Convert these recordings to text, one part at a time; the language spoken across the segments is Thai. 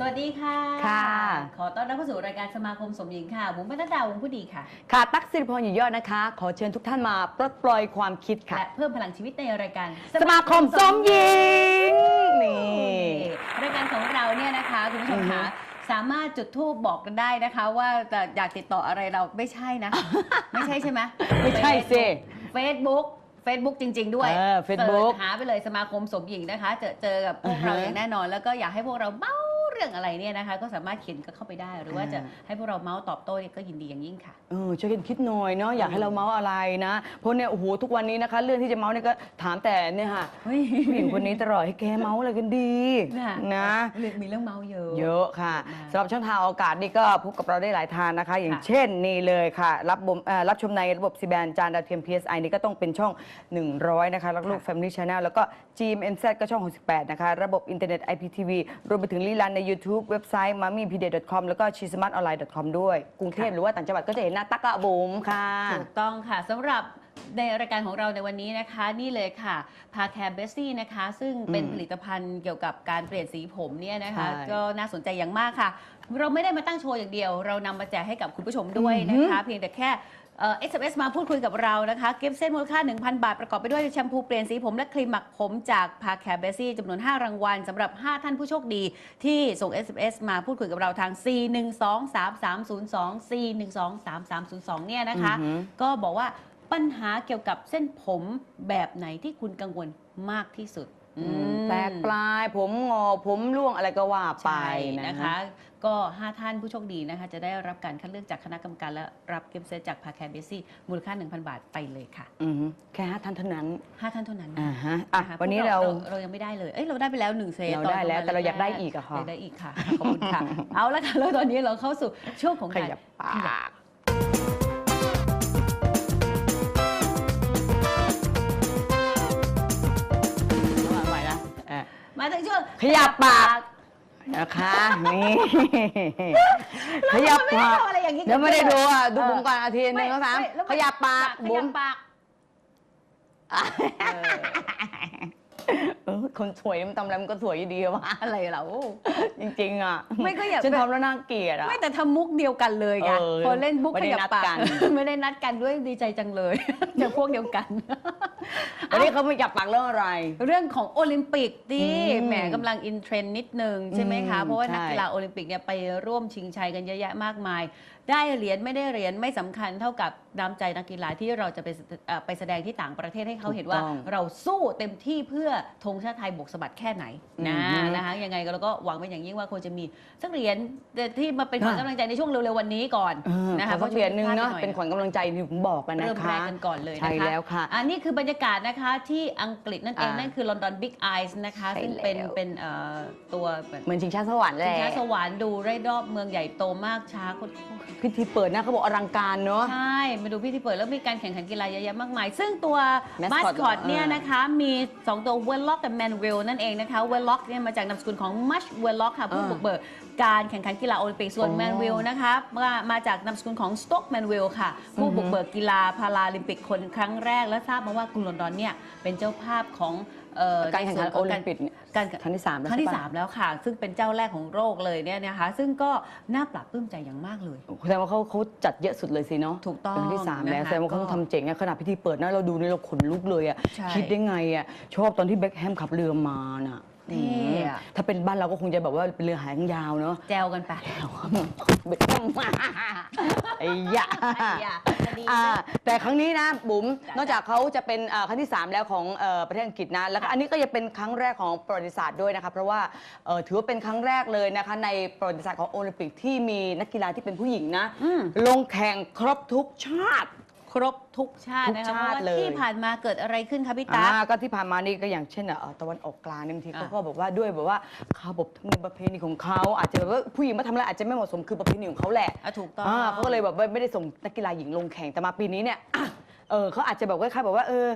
สวัสดีค่ะ ค่ะ ขอต้อนรับเข้าสู่รายการสมาคมสมหญิงค่ะ บุ๋มปนัดดาวงผู้ดีค่ะ ค่ะ ตั๊กสิริพรอยู่ยอดนะคะ ขอเชิญทุกท่านมาปลดปล่อยความคิดค่ะ และเพิ่มพลังชีวิตในรายการสมาคมสมหญิง นี่ รายการของเราเนี่ยนะคะคุณผู้ชมอือฮึคะสามารถจุดทูบบอกกันได้นะคะ ว่าจะอยากติดต่ออะไรเราไม่ใช่นะ ไม่ใช่ใช่ไหมไม่ใช่สิเฟซบุ๊กเฟซบุ๊กจริง ๆ ด้วยเออ Facebook สิร์ชหาไปเลยสมาคมสมหญิงนะคะ เจอเจอกับพวกเราอ่าฮะอย่างแน่นอน แล้วก็อยากให้พวกเราเมาเรื่องอะไรเนี่ยนะคะ ก็สามารถเขียนก็เข้าไปได้ หรือว่าอ่าจะให้พวกเราเมาส์ตอบโต้เนี่ยก็ยินดีอย่างยิ่งค่ะเออช่วยกันคิดหน่อยเนาะอยากให้เราเมาส์อะไรนะเพราะเนี่ยโอ้โหทุกวันนี้นะคะ เรื่องที่จะเมาส์เนี่ยก็ถามแต่เนี่ยค่ะเฮ้ยผู้หญิงคนนี้ตลอดให้แกเมาส์อะไรกันดีน่ะนะมีเรื่องเมาส์เยอะเยอะค่ะมากสำหรับช่องทางอากาศนี่ก็พบกับเราได้หลายทางนะคะ อย่างค่ะเช่นนี่เลยค่ะ รับบมเอ่อรับชมในระบบซีแบนจานดาวเทียม PSI นี่ก็ต้องเป็นช่อง 100 นะคะแล้วก็ลูก Family Channel แล้วก็ GMMZ ก็ช่อง 68 นะคะ ระบบอินเทอร์เน็ต IPTV รวมไปถึงรีลันใน YouTube เว็บไซต์ m u m m y p d c o m แล้วก็ c h i s m a t o n l i n e c o m ด้วย กรุงเทพหรือว่าต่างจังหวัดก็จะเห็นหน้าตักกะบุ๋มค่ะ ถูกต้องค่ะสำหรับในรายการของเราในวันนี้นะคะ นี่เลยค่ะพาแคร์เบสซี่นะคะ ซึ่งเป็นอืมผลิตภัณฑ์เกี่ยวกับการเปลี่ยนสีผมเนี่ยนะคะ ใช่ ก็น่าสนใจอย่างมากค่ะ เราไม่ได้มาตั้งโชว์อย่างเดียว เรานำมาแจกให้กับคุณผู้ชมด้วยนะคะ เพียงแต่แค่ เอ่อ SMS มาพูดคุยกับเรานะคะเก็บเส้นมูลค่า 1,000 บาท ประกอบไปด้วยแชมพูเปลี่ยนสีผมและครีมหมักผมจากพาแคร์เบสซี่จำนวน 5 รางวัลสำหรับ 5 ท่านผู้โชคดี ที่ส่ง SMS มาพูดคุยกับเราทาง4123302 4123302 เนี่ยนะคะ อือหือ ก็บอกว่าปัญหาเกี่ยวกับเส้นผมแบบไหนที่คุณกังวลมากที่สุดอืมอืม แตกปลายผมงอผมร่วงอะไรก็ว่าไปใช่นะนะคะ ก็ 5 ท่านผู้โชคดีนะคะ จะได้รับการคัดเลือกจากคณะกรรมการและรับเก็บเซตจากพาแคร์เบซี่มูลค่า 1,000 บาทไปเลยค่ะอือหือแค่ห้าท่านเท่านั้น 5 ท่านเท่านั้นอ่าฮะอะนะคะวันนี้พกเราเรายังไม่ได้เลยเอ้ยเราได้ไปแล้ว 1 เซตเราตอนได้แล้วประมณแต่เราอยากได้แรอีกอะค่ะอยากได้อีกค่ะขอบคุณค่ะ เอาละค่ะแล้วตอนนี้เราเข้าสู่ช่วงของขการยับปขยัาบก ขยับปาก นะคะนี่ขยับไม่ได้ปากทำอะไรอย่างนี้เดี๋ยวไม่ได้ดูอะดูเออบุ๋มก่อนอาทิตย์หนึ่งสองสามไม่แล้วขยับปากขบุ๋ยัมบปาก เออคนสวยมันทำอะไรมันก็สวยอยู่ดีวะอะไรเราจริงๆอะไม่ก็อย่า ฉันทำแล้วน่าเกลียดอะ ไม่แต่ทำมุกเดียวกันเลยไงเออพอเล่นมุกไม่ขได้ยับนัดปากกัน ไม่ได้นัดกันด้วยดีใจจังเลยจะพวกเดียวกัน วันนี้เขาไม่จับปากเรื่องอะไร เรื่องของโอลิมปิกดิอืมแหมกำลังอินเทรนด์นิดนึงใช่ไหมคะอืมเพราะว่าใช่นักกีฬาโอลิมปิกเนี่ยไปร่วมชิงชัยกันเยอะแยะมากมาย ได้เหรียญไม่ได้เหรียญไม่สำคัญเท่ากับน้ำใจนักกีฬาที่เราจะไปเอ่อไปแสดงที่ต่างประเทศให้เขาเห็นว่าถูกต้องเราสู้เต็มที่เพื่อธงชาติไทยบวกสะบัดแค่ไหนนะอือฮึนะคะยังไงก็เราก็หวังเป็นอย่างยิ่งว่าควรจะมีสักเหรียญที่มาเป็นขวัญอะกำลังใจในช่วงเร็วๆวันนี้ก่อนเออนะคะขอสักเหรียญหนึ่งเนาะพราะช่วงเป็นขวัญกำลังใจที่ผมบอกกันนะเริ่มคะแรกกันก่อนเลยนะคะใช่แล้วค่ะอันนี้คือบรรยากาศนะคะที่อังกฤษนั่นเอง อ่านั่นั่นคือลอนดอนบิ๊กไอซ์นะคะ ใช่ซึ่งเป็นแล้ว เป็นเอ่อตัวแบบเหมือนชิงช้าสวรรค์แหชิงละช้าสวรรค์ดูรอบเมืองใหญ่โตมากช้าโคตรพิธีเปิดนะเขาบอกอลังการเนาะ ใช่มาดูพิธีเปิดแล้วมีการแข่งขันกีฬาเยอะแยะมากมาย ซึ่งตัว Mascot มาสคอตเนี่ยเออนะคะ มี 2 ตัวเวลล็อกกับแมนวิลนั่นเองนะคะเวลล็อกเนี่ยมาจากนามสกุลของมัชเวลล็อกค่ะผู้เออบุกเบิกการแข่งขันกีฬาโอลิมปิกส่วนโอ้แมนวิลนะคะมามาจากนามสกุลของสต็อกแมนวิลค่ะผู้อือฮึบุกเบิกกีฬาพาราลิมปิกคนครั้งแรกและทราบมาว่ากรุงลอนดอนเนี่ยเป็นเจ้าภาพของเอ่อการแข่งขันในโอส่วนขลิงมปิกเนี่ยการครั้งที่สามแล้วครั้งที่ใช่ปะ3แล้วค่ะ ซึ่งเป็นเจ้าแรกของโลกเลยเนี่ยนะคะซึ่งก็น่าปรับปลื้มใจอย่างมากเลยแสดงว่าเขาเขาจัดเยอะสุดเลยสิเนาะถูกต้องครั้งที่สามแล้วนะคะแสดงว่าเขาก็ทำเจ๋งอะขนาดพิธีเปิดนะเราดูนี่เราขนลุกเลยอะใช่คิดได้ไงอะชอบตอนที่เบ็คแฮมขับเรือมาน่ะ เท่อะอืมถ้าเป็นบ้านเราก็คงจะแบบว่าเป็นเรือหางยาวเนาะแจวกันไปเบ็คแฮมไอ้ยะไอ้ยะจะดีอ่าแต่ครั้งนี้นะบุ๋มจ้ะนอกจากเขาจะเป็นอ่าครั้งที่ 3 แล้วของเอ่อประเทศอังกฤษนะแล้วก็ค่ะอันนี้ก็จะเป็นครั้งแรกของประวัติศาสตร์ด้วยนะคะเพราะว่าเอ่อถือว่าเป็นครั้งแรกเลยนะคะในประวัติศาสตร์ของโอลิมปิกที่มีนักกีฬาที่เป็นผู้หญิงนะอืมลงแข่งครบทุกชาติ ครบทุกชาติทุกนะคะเพชาติราะว่าเลย ที่ผ่านมาเกิดอะไรขึ้นคะพี่ตาอ่าก็ที่ผ่านมานี่ก็อย่างเช่นเอ่อตะวันออกกลางเนี่ยบางทีอ่า เขาก็บอกว่าด้วยแบบว่าเขาบบธรรมเนียมประเพณีของเขาอาจจะแบบว่าผู้หญิงมาทำอะไรอาจจะไม่เหมาะสมคือประเพณีของเขาแหละอะถูกต้อง อ่าเขาก็เลยแบบว่าไม่ได้ส่งนักกีฬาหญิงลงแข่งแต่มาปีนี้เนี่ยอะเออเขาอาจจะแบบว่าคล้ายๆแบบว่าเออ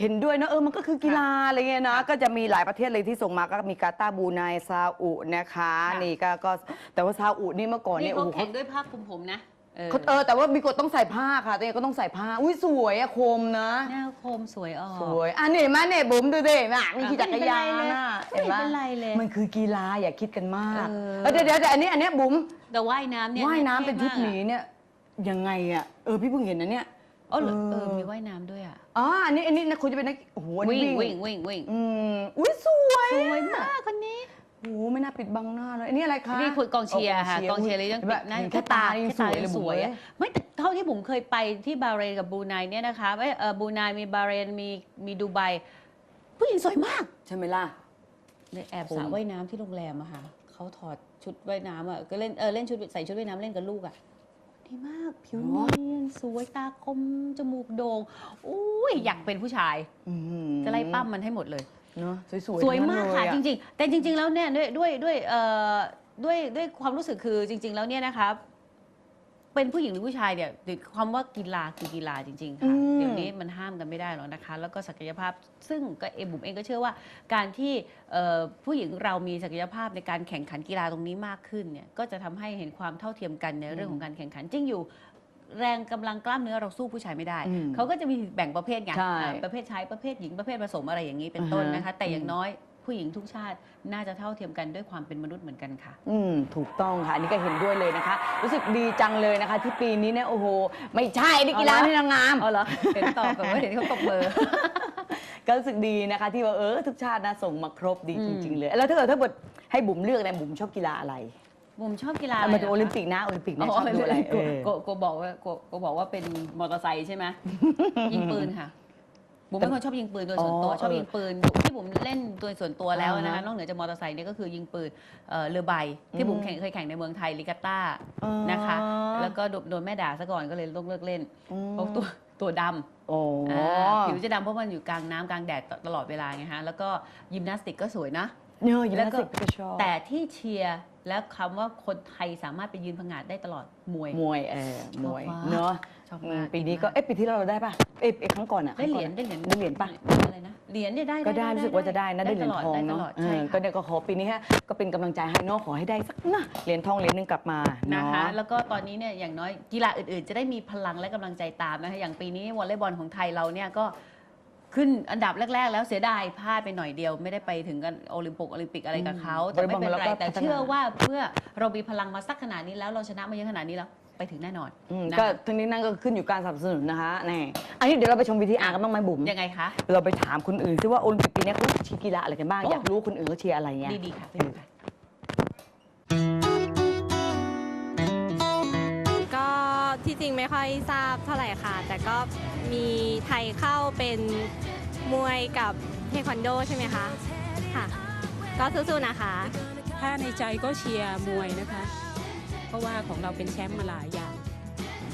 เห็นด้วยนะเออมันก็คือกีฬาอะไรเงี้ยนะก็จะมีหลายประเทศเลยที่ส่งมาก็มีกาตาร์บรูไนซาอุนะคะค่ะ นี่ก็ก็แต่ว่าซาอุนี่เมื่อก่อนนี่เนี่ยเขาโอ้โห แข่งด้วยผ้าคลุมผมนะ เออเขาเออแต่ว่ามีกฎต้องใส่ผ้าค่ะตัวเองก็ต้องใส่ผ้า อุ้ยสวยอะโคมนะ หน้าโคมสวยออก สวยอะนี่มาเนี่ยบุ๋มดูดิน่ะมีขี่จักรยานน่ะไม่เป็นไรเลยไม่เป็นไรเลยมันคือกีฬาอย่าคิดกันมากเออ เออเดี๋ยวเดี๋ยวแต่อันนี้อันเนี้ยบุ๋มแต่ว่ายน้ำเนี่ยว่ายน้ำเป็นชุดหมีท่มากอะเนี่ยยังไงอะเออพี่เพิ่งเห็นนะเนี่ยอ๋อเหรอเออเออมีว่ายน้ำด้วยอะอ๋ออันนี้อันนี้นะคุณจะเป็นนักโอ้โหอันนี้วิ่งวิ่งวิ่งวิ่ง อืมอุ้ยสวย สวยมากคนนี้ โอ้โห ไม่น่าปิดบังหน้าเลยอันนี้อะไรคะนี่คือกองเชียร์ค่ะโกองเชียร์เลยต้องห็นปิปะดหน้าเห็นแค่แค่ตาตายังแค่สตาวยยัเลยงสบุ๋มวยเอ้อะยไม่แต่เท่าที่ผมเคยไปที่บาห์เรนกับบรูไนเนี่ยนะคะไม่เออบรูไนมีบาห์เรนมีมีดูไบผู้หญิงสวยมากใช่ไหมล่ะในแอบผมสระว่ายน้ำที่โรงแรมอะค่ะเขาถอดชุดว่ายน้ำอะก็เล่นเออเล่นชุดใส่ชุดว่ายน้ำเล่นกับลูกอะดีมากผิวเนียนสวยตาคมจมูกโด่งอุ้ยอยากเป็นผู้ชายอื้อหือจะไล่ปั้มมันให้หมดเลย เนาะสวยๆสวยทั้งมากนั้นค่ะเลยอจริงๆ แต่จริง ๆ แล้วเนี่ยด้วยด้วยด้วยเอ่อด้วยด้วยความรู้สึกคือจริง ๆ แล้วเนี่ยนะคะเป็นผู้หญิงหรือผู้ชายเนี่ยความว่ากีฬาคือกีฬาจริง ๆ ค่ะเดี๋ยวนี้มันห้ามกันไม่ได้หรอกนะคะ แล้วก็ศักยภาพ ซึ่งก็เอบุ๋มเองก็เชื่อว่า การที่เอ่อผู้หญิงเรามีศักยภาพในการแข่งขันกีฬาตรงนี้มากขึ้นเนี่ยก็จะทำให้เห็นความเท่าเทียมกันในเรื่องของการแข่งขันจริงอยู่ แรงกำลังกล้ามเนื้อเราสู้ผู้ชายไม่ได้ อืมเขาก็จะมีแบ่งประเภทไงใช่อ่าประเภทชายประเภทหญิงประเภทผสมอะไรอย่างนี้เป็นต้นอ่าฮะนะคะแต่อย่างอืมน้อยผู้หญิงทุกชาติน่าจะเท่าเทียมกันด้วยความเป็นมนุษย์เหมือนกันค่ะ อืมถูกต้องค่ะอันนี้ก็เห็นด้วยเลยนะคะ รู้สึกดีจังเลยนะคะ ที่ปีนี้เนี่ยโอ้โห ไม่ใช่นี่กีฬาเอาละนี่นางงาม อ๋อเหรอ เห็นตอบแบบว่าเห็นเขาตบมือ ก็รู้สึกดีนะคะ ที่ว่าเออทุกชาตินะส่งมาครบดีอืจม ริง ๆ เลย แล้วถ้าเกิดถ้าเกิดให้บุ๋มเลือกเนี่ยบุ๋มชอบกีฬาอะไร บุ๋มชอบกีฬาเอามาดูะโอไรลิมปิกนะโอลิมปิกอ๋เนี่ยชออบดูอะไรโกเออโกโกบอกว่าโกโกบอกว่าเป็นมอเตอร์ไซค์ใช่ไหมยิงปืนค่ะ บุ๋มเป็นคนชอบยิงปืนโดยส่วนตัว อ๋อชอบยิงปืนที่บุ๋มเล่นโดยส่วนตัวแล้วนะคะอ่าฮะนอกเหนือจากมอเตอร์ไซค์เนี่ยก็คือยิงปืนเอ่อเรือใบ ที่บุ๋มแข่งเคยแข่งในเมืองไทยลิกาต้าอ๋อนะคะ แล้วก็โดนโดนแม่ด่าซะก่อนก็เลยต้องเลิกเล่นอืมเพราะตัวตัวดำ โอ้ อ่าผิวจะดำเพราะมันอยู่กลางน้ำกลางแดดตลอดเวลาไงฮะ แล้วก็ยิมนาสติกก็สวยนะ เนอะยิมแล้วนาสก็ติกก็ชอบแต่ที่เชียร์และคำว่าคนไทยสามารถไปยืนผงาดได้ตลอดมวย มวยเออมวยชอบมากเนอะชอบอืมามกปีนี้ก็เอ๊ะปีที่แล้วเราได้ป่ะเอ๊ะเอ๊ะครั้งก่อนอะได้เหรียญคได้รั้งเหรียญก่อนได้เหรียญป่ะอะไรนะเหรียญเนี่ยได้ก็ได้รู้สึกว่าจะได้นะได้เหรียญทองได้ตเนาะลอดเอใช่อค่ะก็เนี่ยก็ขอปีนี้ฮะก็เป็นกำลังใจให้เนาะขอให้ได้สักนะเหรียญทองเหรียญหนึงกลับมานะเนาะคะ แล้วก็ตอนนี้เนี่ยอย่างน้อยกีฬาอื่นๆ จะได้มีพลังและกำลังใจตามนะคะอย่างปีนี้วอลเลย์บอลของไทยเราเนี่ยก็ ขึ้นอันดับแรก ๆ แล้วเสียดายพลาดไปหน่อยเดียว ไม่ได้ไปถึงกันโอลิมปิกโอลิมปิกอะไรกับเขาแต่ไม่เป็นไรแต่เชื่อว่าเมื่อเรามีพลังมาสักขนาดนี้แล้วเราชนะมาเยอะขนาดนี้แล้วไปถึงแน่นอนอืมนะก็คะทั้งนี้นั่นก็ขึ้นอยู่การสนับสนุนนะคะแน่อันนี้เดี๋ยวเราไปชมวิธีอาร์กันบ้างไหมบุ๋มยังไงคะเราไปถามคนอื่นซิว่าโอลิมปิกปีนี้เขาเชียร์กีฬาอะไรกันบ้างโอ้อยากรู้คนอื่นเขาเชียร์อะไรเงี้ยดีๆค่ะไปดูค่ะ จริงไม่ค่อยทราบเท่าไหร่ค่ะ แต่ก็มีไทยเข้าเป็นมวยกับเทควันโดใช่ไหมคะค่ะ ก็สู้ๆนะคะ ถ้าในใจก็เชียร์มวยนะคะ เพราะว่าของเราเป็นแชมป์มาหลายอย่าง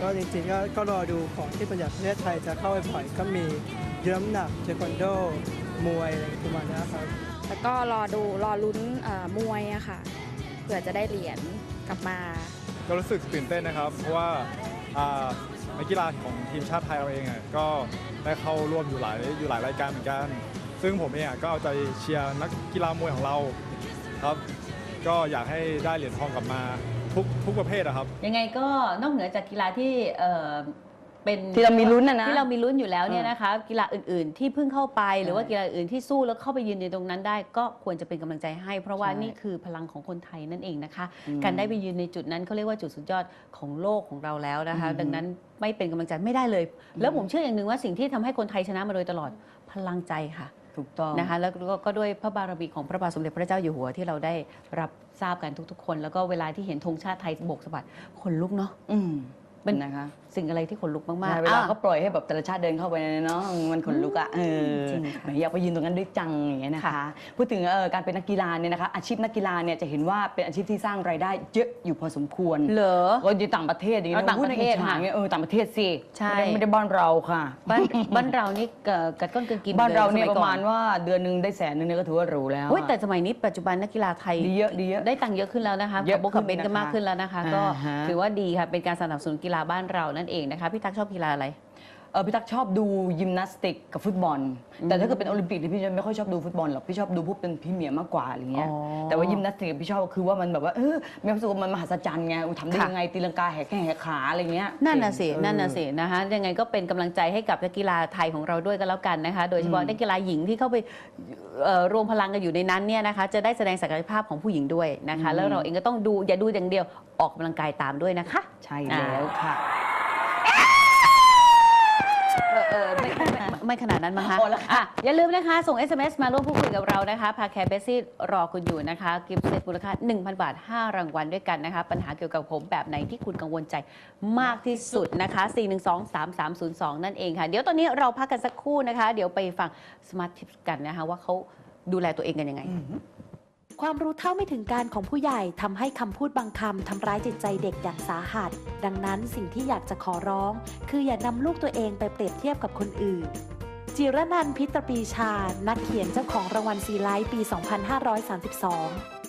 ก็จริงๆก็ก็รอดูของที่ประหยัดประเทศไทยจะเข้าไปปล่อยก็มีเยื้อมหนักเทควันโดมวยอะไรประมาณนี้ครับแล้วก็รอดูรอลุ้นเอ่อมวยอะค่ะเผื่อจะได้เหรียญกลับมา ก็รู้สึกตื่นเต้นนะครับ เพราะว่าอ่า นักกีฬาของทีมชาติไทยเราเองก็ได้เข้าร่วมอยู่หลายอยู่หลายรายการเหมือนกัน ซึ่งผมเองก็เอาใจเชียร์นักกีฬามวยของเราครับ ก็อยากให้ได้เหรียญทองกลับมาทุกทุกประเภทนะครับ ยังไงก็นอกเหนือจากกีฬาที่ เอ่อเป็นที่เรามีลุ้นนะนะ ที่เรามีลุ้นอยู่แล้วเนี่ยเออนะคะกีฬาอื่นๆ ที่เพิ่งเข้าไปหรือว่าใช่กีฬาอื่นที่สู้แล้วเข้าไปยืนในตรงนั้นได้ ก็ควรจะเป็นกำลังใจให้ เพราะว่าใช่นี่คือพลังของคนไทยนั่นเองนะคะ อืมการได้ไปยืนในจุดนั้นเขาเรียกว่าจุดสุดยอดของโลกของเราแล้วนะคะ อืม ดังนั้นไม่เป็นกำลังใจไม่ได้เลย แล้วผมเชื่ออย่างหนึ่งว่าสิ่งที่ทำให้คนไทยชนะมาโดยตลอดพลังใจค่ะ ถูกต้อง นะคะแล้วก็ก็ด้วยพระบารมีของพระบาทสมเด็จพระเจ้าอยู่หัวที่เราได้รับทราบกันทุกๆ คน แล้วก็เวลาที่เห็นธงชาติไทยโบกสะบัดขนลุกเนาะอืม เป็นนะคะสิ่งอะไรที่ขนลุกมากใช่ๆเวลาอะเขาปล่อยให้แบบแต่ละชาติเดินเข้าไปเนี่ยเนาะมันขนลุกอะเออจริงค่ะแหมอยากไปยืนตรงนั้นด้วยจังอย่างเงี้ยนะคะค่ะพูดถึงเอ่อการเป็นนักกีฬาเนี่ยนะคะ อาชีพนักกีฬาเนี่ยจะเห็นว่าเป็นอาชีพที่สร้างรายได้เยอะอยู่พอสมควรเหรอก็อยู่ต่างประเทศอย่างนี้เอาต่างประเทศพูดในอิจฉาค่ะเงี้ยเออต่างประเทศสิใช่ไม่ได้ไม่ได้บ้านเราค่ะ บ้านบ้านเรานี่เอ่อกัดก้อนเกินกินบ้านเราลสเนี่ยมัประก่อมาณว่าเดือนหนึงได้แสนหนึงเนี่ยก็ถือว่าหรูแล้วเฮ้ยอะแต่สมัยนี้ปัจจุบันนักกีฬาไทยดีเยอะดีเยอะได้ตังค์เยอะขึ้นแล้วนะคะเยอะขับบุ๊กขับเบนขึ้นก็นะคะมากขึ้นแล้วนะคะ ก็อ่าฮะถือว่าดีค่ะเป็นการสนับสนุนกีฬาบ้านเรานั่นเองนะคะพี่ตั๊กชอบกีฬาอะไร เออพี่ตั๊กชอบดูยิมนาสติกกับฟุตบอล แต่ถ้าเกิดเป็นโอลิมปิกเนี่ยพี่จะไม่ค่อยชอบดูฟุตบอลหรอกพี่ชอบดูพวกเป็นพรีเมียร์มากกว่าอะไรเงี้ยอ๋อแต่ว่ายิมนาสติกพี่ชอบคือว่ามันแบบว่าเออมีความรู้สึกว่ามันมหัศจรรย์ไงอุ๊ยทำได้ค่ะ ยังไงตีลังกาแหกแข้งแหกขาอะไรเงี้ย นั่นน่ะสิเออนั่นน่ะสินะคะ ยังไงก็เป็นกำลังใจให้กับนักกีฬาไทยของเราด้วยก็แล้วกันนะคะ โดยเฉพาะอืมนักกีฬาหญิงที่เข้าไปเอ่อรวมพลังกันอยู่ในนั้นเนี่ยนะคะ จะได้แสดงศักยภาพของผู้หญิงด้วยนะคะ แล้วเราเองก็ต้องดู อย่าดูอย่างเดียว ออกกำลังกายตามด้วยนะคะ ใช่แล้วค่ะ เออเออไม่ไม่ไม่ไม่ขนาดนั้นมั้งคะพอแล้วค่ะ อะอย่าลืมนะคะ ส่ง SMS มาร่วมพูดคุยกับเรานะคะพาแคร์เบสซี่รอคุณอยู่นะคะกิฟต์เซตมูลค่า1,000 บาท 5 รางวัลด้วยกันนะคะ ปัญหาเกี่ยวกับผมแบบไหนที่คุณกังวลใจมากที่สุดนะคะ 412-3302 นั่นเองค่ะ เดี๋ยวตอนนี้เราพักกันสักครู่นะคะ เดี๋ยวไปฟังสมาร์ททิปกันนะคะ ว่าเขาดูแลตัวเองกันยังไง ความรู้เท่าไม่ถึงการของผู้ใหญ่ทำให้คำพูดบางคำทำร้ายจิตใจเด็กอย่างสาหัส ดังนั้นสิ่งที่อยากจะขอร้อง คืออย่านำลูกตัวเองไปเปรียบเทียบกับคนอื่น จิรนันพิตรปีชา นักเขียนเจ้าของรางวัลซีไลท์ปี 2532